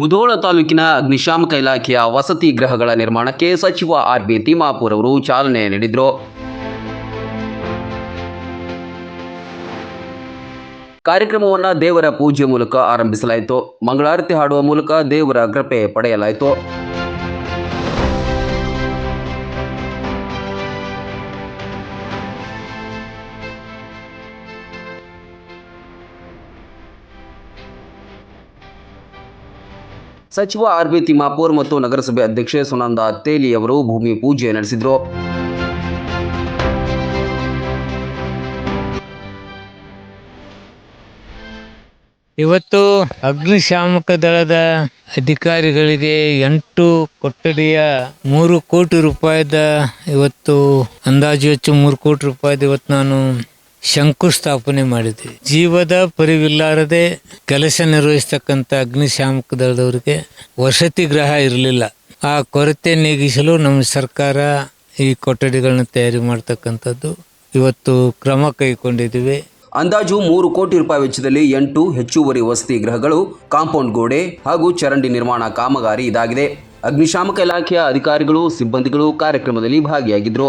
ಮುಧೋಳ ತಾಲೂಕಿನ ಅಗ್ನಿಶಾಮಕ ಇಲಾಖೆಯ ವಸತಿ ಗೃಹಗಳ ನಿರ್ಮಾಣಕ್ಕೆ ಸಚಿವ ಆರ್ ಬಿ ತಿಮ್ಮಾಪುರ್ ಅವರು ಚಾಲನೆ ನೀಡಿದರು. ಕಾರ್ಯಕ್ರಮವನ್ನು ದೇವರ ಪೂಜೆ ಮೂಲಕ ಆರಂಭಿಸಲಾಯಿತು. ಮಂಗಳಾರತಿ ಹಾಡುವ ಮೂಲಕ ದೇವರ ಕೃಪೆ ಪಡೆಯಲಾಯಿತು. ಸಚಿವ ಆರ್ ಬಿ ತಿಮ್ಮಾಪುರ್ ಮತ್ತು ನಗರಸಭೆ ಅಧ್ಯಕ್ಷೆ ಸುನಂದ ತೇಲಿ ಅವರು ಭೂಮಿ ಪೂಜೆ ನಡೆಸಿದರು. ಇವತ್ತು ಅಗ್ನಿಶಾಮಕ ದಳದ ಅಧಿಕಾರಿಗಳಿಗೆ ಎಂಟು ಕೊಠಡಿಯ ಮೂರು ಕೋಟಿ ರೂಪಾಯಿದ ಇವತ್ತು ಅಂದಾಜು ಹೆಚ್ಚು ಮೂರು ಕೋಟಿ ರೂಪಾಯಿದ ಇವತ್ತು ನಾನು ಶಂಕುಸ್ಥಾಪನೆ ಮಾಡಿದ್ವಿ. ಜೀವದ ಪರಿವಿಲ್ಲಾರದೆ ಕೆಲಸ ನಿರ್ವಹಿಸ್ತಕ್ಕಂಥ ಅಗ್ನಿಶಾಮಕ ದಳದವರಿಗೆ ವಸತಿ ಗೃಹ ಇರಲಿಲ್ಲ. ಆ ಕೊರತೆ ನೀಗಿಸಲು ನಮ್ಮ ಸರ್ಕಾರ ಈ ಕೊಠಡಿಗಳನ್ನ ತಯಾರಿ ಮಾಡ್ತಕ್ಕಂಥದ್ದು ಇವತ್ತು ಕ್ರಮ ಕೈಗೊಂಡಿದ್ದೀವಿ. ಅಂದಾಜು ಮೂರು ಕೋಟಿ ರೂಪಾಯಿ ವೆಚ್ಚದಲ್ಲಿ ಎಂಟು ಹೆಚ್ಚುವರಿ ವಸತಿ ಗೃಹಗಳು, ಕಾಂಪೌಂಡ್ ಗೋಡೆ ಹಾಗೂ ಚರಂಡಿ ನಿರ್ಮಾಣ ಕಾಮಗಾರಿ ಇದಾಗಿದೆ. ಅಗ್ನಿಶಾಮಕ ಇಲಾಖೆಯ ಅಧಿಕಾರಿಗಳು, ಸಿಬ್ಬಂದಿಗಳು ಕಾರ್ಯಕ್ರಮದಲ್ಲಿ ಭಾಗಿಯಾಗಿದ್ದರು